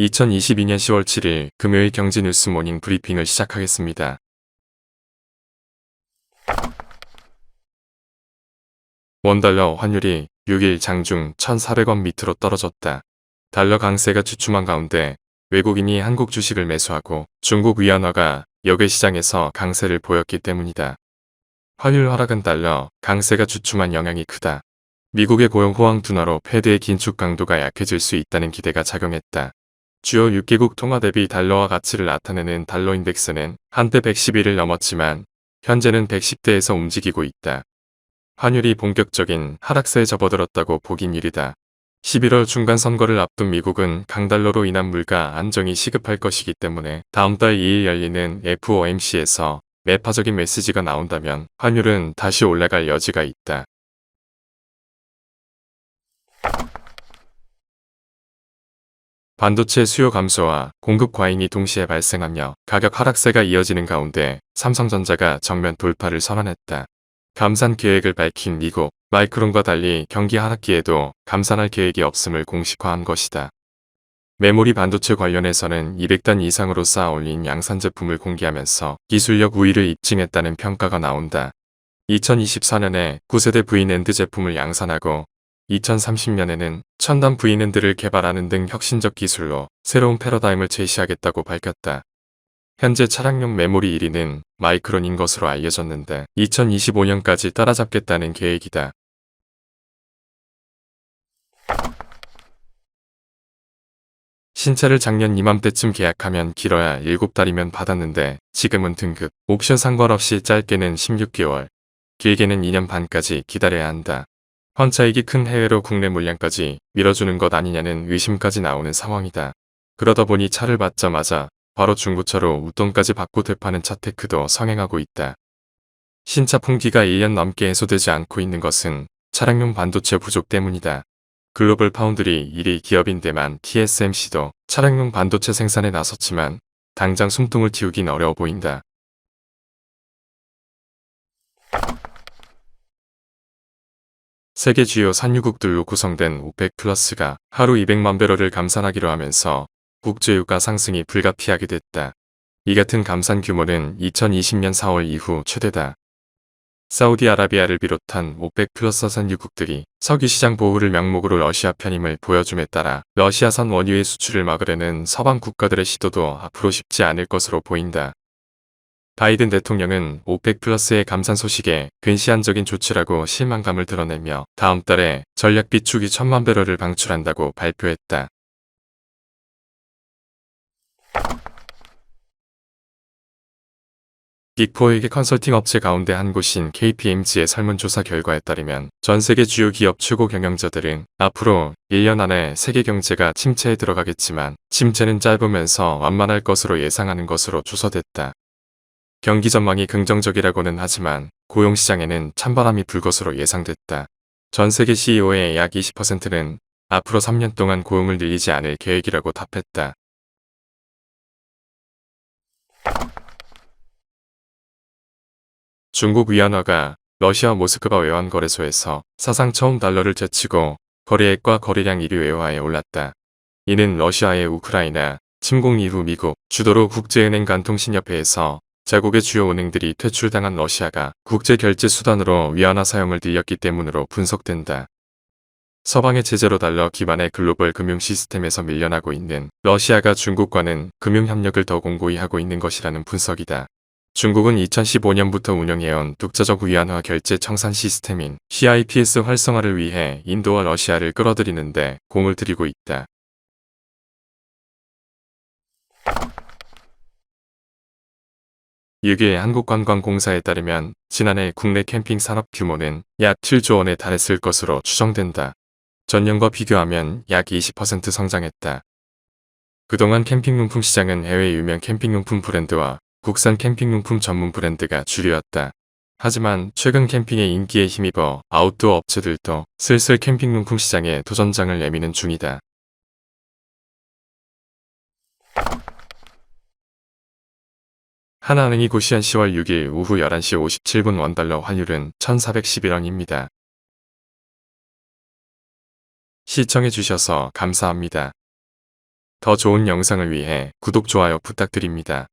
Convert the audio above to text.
2022년 10월 7일 금요일 경제뉴스 모닝 브리핑을 시작하겠습니다. 원달러 환율이 6일 장중 1,400원 밑으로 떨어졌다. 달러 강세가 주춤한 가운데 외국인이 한국 주식을 매수하고 중국 위안화가 역외 시장에서 강세를 보였기 때문이다. 환율 하락은 달러 강세가 주춤한 영향이 크다. 미국의 고용 호황 둔화로 패드의 긴축 강도가 약해질 수 있다는 기대가 작용했다. 주요 6개국 통화 대비 달러화 가치를 나타내는 달러 인덱스는 한때 111을 넘었지만 현재는 110대에서 움직이고 있다. 환율이 본격적인 하락세에 접어들었다고 보긴 이르다. 11월 중간 선거를 앞둔 미국은 강달러로 인한 물가 안정이 시급할 것이기 때문에 다음 달 2일 열리는 FOMC에서 매파적인 메시지가 나온다면 환율은 다시 올라갈 여지가 있다. 반도체 수요 감소와 공급 과잉이 동시에 발생하며 가격 하락세가 이어지는 가운데 삼성전자가 정면 돌파를 선언했다. 감산 계획을 밝힌 미국, 마이크론과 달리 경기 하락기에도 감산할 계획이 없음을 공식화한 것이다. 메모리 반도체 관련해서는 200단 이상으로 쌓아 올린 양산 제품을 공개하면서 기술력 우위를 입증했다는 평가가 나온다. 2024년에 9세대 V랜드 제품을 양산하고 2030년에는 첨단 V랜드를 개발하는 등 혁신적 기술로 새로운 패러다임을 제시하겠다고 밝혔다. 현재 차량용 메모리 1위는 마이크론인 것으로 알려졌는데 2025년까지 따라잡겠다는 계획이다. 신차를 작년 이맘때쯤 계약하면 길어야 7달이면 받았는데 지금은 등급, 옵션 상관없이 짧게는 16개월, 길게는 2년 반까지 기다려야 한다. 환차익이 큰 해외로 국내 물량까지 밀어주는 것 아니냐는 의심까지 나오는 상황이다. 그러다 보니 차를 받자마자 바로 중고차로 웃돈까지 받고 되파는 차테크도 성행하고 있다. 신차 품귀가 1년 넘게 해소되지 않고 있는 것은 차량용 반도체 부족 때문이다. 글로벌 파운드리 1위 기업인데만 TSMC도 차량용 반도체 생산에 나섰지만 당장 숨통을 틔우긴 어려워 보인다. 세계 주요 산유국들로 구성된 오펙 플러스가 하루 200만 배럴을 감산하기로 하면서 국제유가 상승이 불가피하게 됐다. 이 같은 감산 규모는 2020년 4월 이후 최대다. 사우디아라비아를 비롯한 오펙 플러스 산유국들이 석유시장 보호를 명목으로 러시아 편임을 보여줌에 따라 러시아산 원유의 수출을 막으려는 서방 국가들의 시도도 앞으로 쉽지 않을 것으로 보인다. 바이든 대통령은 오펙 플러스의 감산 소식에 근시안적인 조치라고 실망감을 드러내며 다음 달에 전략 비 축이 천만 배럴을 방출한다고 발표했다. 빅4에게 컨설팅 업체 가운데 한 곳인 KPMG의 설문조사 결과에 따르면 전 세계 주요 기업 최고 경영자들은 앞으로 1년 안에 세계 경제가 침체에 들어가겠지만 침체는 짧으면서 완만할 것으로 예상하는 것으로 추서됐다. 경기 전망이 긍정적이라고는 하지만 고용시장에는 찬바람이 불 것으로 예상됐다. 전 세계 CEO의 약 20%는 앞으로 3년 동안 고용을 늘리지 않을 계획이라고 답했다. 중국 위안화가 러시아 모스크바 외환거래소에서 사상 처음 달러를 제치고 거래액과 거래량 1위 외화에 올랐다. 이는 러시아의 우크라이나 침공 이후 미국 주도로 국제은행 간통신협회에서 자국의 주요 은행들이 퇴출당한 러시아가 국제 결제 수단으로 위안화 사용을 늘렸기 때문으로 분석된다. 서방의 제재로 달러 기반의 글로벌 금융 시스템에서 밀려나고 있는 러시아가 중국과는 금융 협력을 더 공고히 하고 있는 것이라는 분석이다. 중국은 2015년부터 운영해온 독자적 위안화 결제 청산 시스템인 CIPS 활성화를 위해 인도와 러시아를 끌어들이는데 공을 들이고 있다. 유계 한국관광공사에 따르면 지난해 국내 캠핑 산업 규모는 약 7조 원에 달했을 것으로 추정된다. 전년과 비교하면 약 20% 성장했다. 그동안 캠핑용품 시장은 해외 유명 캠핑용품 브랜드와 국산 캠핑용품 전문 브랜드가 주류였다. 하지만 최근 캠핑의 인기에 힘입어 아웃도어 업체들도 슬슬 캠핑용품 시장에 도전장을 내미는 중이다. 하나은행이 고시한 10월 6일 오후 11시 57분 원달러 환율은 1411원입니다. 시청해주셔서 감사합니다. 더 좋은 영상을 위해 구독, 좋아요 부탁드립니다.